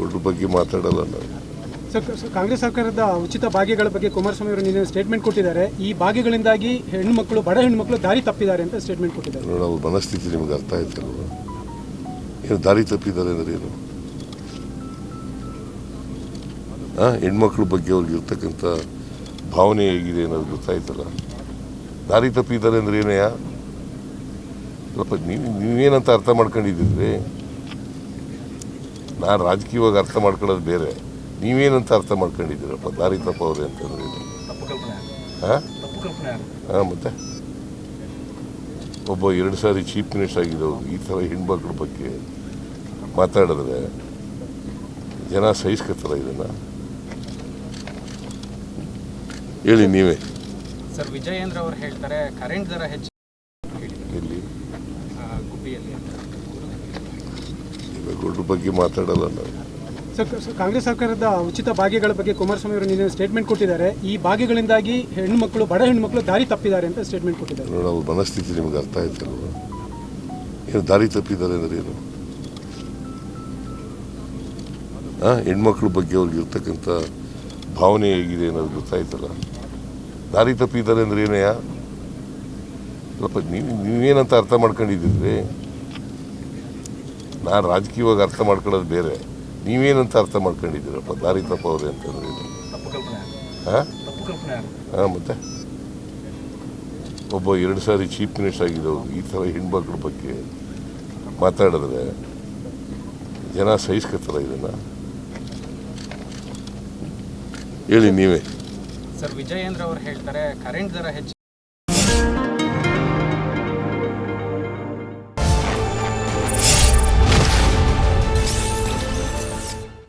ದೇವೇಗೌಡರ ಬಗ್ಗೆ ಮಾತಾಡಲ್ಲ ನಾವು ಕಾಂಗ್ರೆಸ್ ಸರ್ಕಾರದ ಉಚಿತ ಭಾಗ್ಯಗಳ ಬಗ್ಗೆ ಕುಮಾರಸ್ವಾಮಿ ಅವರು ನಿನ್ನೆ ಸ್ಟೇಟ್ಮೆಂಟ್ ಕೊಟ್ಟಿದ್ದಾರೆ. ಈ ಭಾಗ್ಯಗಳಿಂದಾಗಿ ಹೆಣ್ಣುಮಕ್ಕಳು ಬಡ ಹೆಣ್ಮಕ್ಳು ದಾರಿ ತಪ್ಪಿದ್ದಾರೆ ಅಂತ ಸ್ಟೇಟ್ಮೆಂಟ್ ಕೊಟ್ಟಿದ್ದಾರೆ. ನೋಡಿ ಅವ್ರ ಮನಸ್ಥಿತಿ ನಿಮ್ಗೆ ಅರ್ಥ ಆಯ್ತಲ್ವ? ಏನು ದಾರಿ ತಪ್ಪಿದ್ದಾರೆ ಅಂದ್ರೆ ಏನು? ಹೆಣ್ಮಕ್ಳ ಬಗ್ಗೆ ಅವ್ರಿಗೆ ಇರ್ತಕ್ಕಂಥ ಭಾವನೆ ಹೇಗಿದೆ ಅನ್ನೋದು ಗೊತ್ತಾಯ್ತಲ್ಲ. ದಾರಿ ತಪ್ಪಿದ್ದಾರೆ ಅಂದ್ರೆ ಏನಯ್ಯ? ಸ್ವಲ್ಪ ನೀವು ನೀವೇನಂತ ಅರ್ಥ ಮಾಡ್ಕೊಂಡಿದ್ದೀರಿ? ನಾನು ರಾಜಕೀಯವಾಗಿ ಅರ್ಥ ಮಾಡ್ಕೊಳ್ಳೋದು ಬೇರೆ. ನೀವೇನಂತ ಅರ್ಥ ಮಾಡ್ಕೊಂಡಿದ್ದೀರಪ್ಪ ದಾರಿ ತಪ್ಪವ್ರೆ ಅಂತಂದ್ರೆ? ಹಾಂ? ಹಾಂ ಮತ್ತೆ? ಒಬ್ಬ ಎರಡು ಸಾರಿ ಚೀಫ್ ಮಿನಿಸ್ಟರ್ ಆಗಿದ್ದವರು ಈ ಥರ ಹೆಣ್ಮಕ್ಳ ಬಗ್ಗೆ ಮಾತಾಡಿದ್ರೆ ಜನ ಸಹಿಸ್ಕೊತಾರ ಇದನ್ನು? ಹೇಳಿ ನೀವೇ. ಸರ್ ವಿಜಯೇಂದ್ರ ಅವರು ಹೇಳ್ತಾರೆ ಕರೆಂಟ್ ದರ ಹೆಚ್ಚು. ಎಲ್ಲಿ? ಗುಬ್ಬಿಯಲ್ಲಿ ಗುಬ್ಬಿಯಲ್ಲಿ ಅಂತ ಬಗ್ಗೆ ಮಾತಾಡಲ್ಲ ನಾವು ಸರ್ ಕಾಂಗ್ರೆಸ್ ಸರ್ಕಾರದ ಉಚಿತ ಭಾಗ್ಯಗಳ ಬಗ್ಗೆ ಕುಮಾರಸ್ವಾಮಿ ಅವರು ನಿನ್ನೆ ಸ್ಟೇಟ್ಮೆಂಟ್ ಕೊಟ್ಟಿದ್ದಾರೆ. ಈ ಭಾಗ್ಯಗಳಿಂದಾಗಿ ಹೆಣ್ಣುಮಕ್ಕಳು ಬಡ ಹೆಣ್ಣುಮಕ್ಕಳು ದಾರಿ ತಪ್ಪಿದ್ದಾರೆ ಅಂತ ಸ್ಟೇಟ್ಮೆಂಟ್ ಕೊಟ್ಟಿದ್ದಾರೆ. ನೋಡು ಅವ್ರ ಮನಸ್ಥಿತಿ ನಿಮ್ಗೆ ಅರ್ಥ ಆಯ್ತಲ್ವ ಏನು ದಾರಿ ತಪ್ಪಿದ್ದಾರೆ ಅಂದ್ರೆ ಏನು? ಹಾಂ ಹೆಣ್ಮಕ್ಳ ಬಗ್ಗೆ ಅವ್ರಿಗೆ ಇರ್ತಕ್ಕಂಥ ಭಾವನೆ ಹೇಗಿದೆ ಅನ್ನೋದು ಗೊತ್ತಾಯ್ತಲ್ಲ. ದಾರಿ ತಪ್ಪಿದ್ದಾರೆ ಅಂದ್ರೆ ಏನಯ್ಯ ಸ್ವಲ್ಪ ನೀವು ನೀವೇನಂತ ಅರ್ಥ ಮಾಡ್ಕೊಂಡಿದ್ದೀರಿ? ನಾನು ರಾಜಕೀಯವಾಗಿ ಅರ್ಥ ಮಾಡ್ಕೊಳ್ಳೋದು ಬೇರೆ. ನೀವೇನಂತ ಅರ್ಥ ಮಾಡ್ಕೊಂಡಿದ್ದೀರಪ್ಪ ದಾರಿ ತಪ್ಪವ್ರೆ ಅಂತಂದ್ರೆ ಹಾಂ? ಹಾಂ ಮತ್ತೆ? ಒಬ್ಬ ಎರಡು ಸಾರಿ ಚೀಫ್ ಮಿನಿಸ್ಟರ್ ಆಗಿದ್ದವರು ಈ ಥರ ಹೆಣ್ಮಕ್ಳ ಬಗ್ಗೆ ಮಾತಾಡಿದ್ರೆ ಜನ ಸಹಿಸ್ಕೊತಾರ ಇದನ್ನ. ಹೇಳಿ ನೀವೇ. ಸರ್ ವಿಜಯೇಂದ್ರ ಅವರು ಹೇಳ್ತಾರೆ ಕರೆಂಟ್ ದರ ಹೆಚ್ಚು